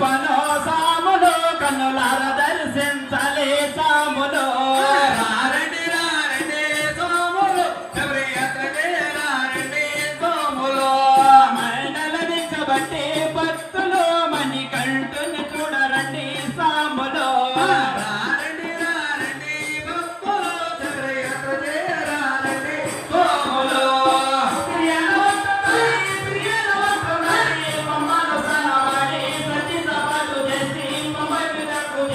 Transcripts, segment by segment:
పను సాములు కన్నులార దర్శించ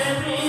every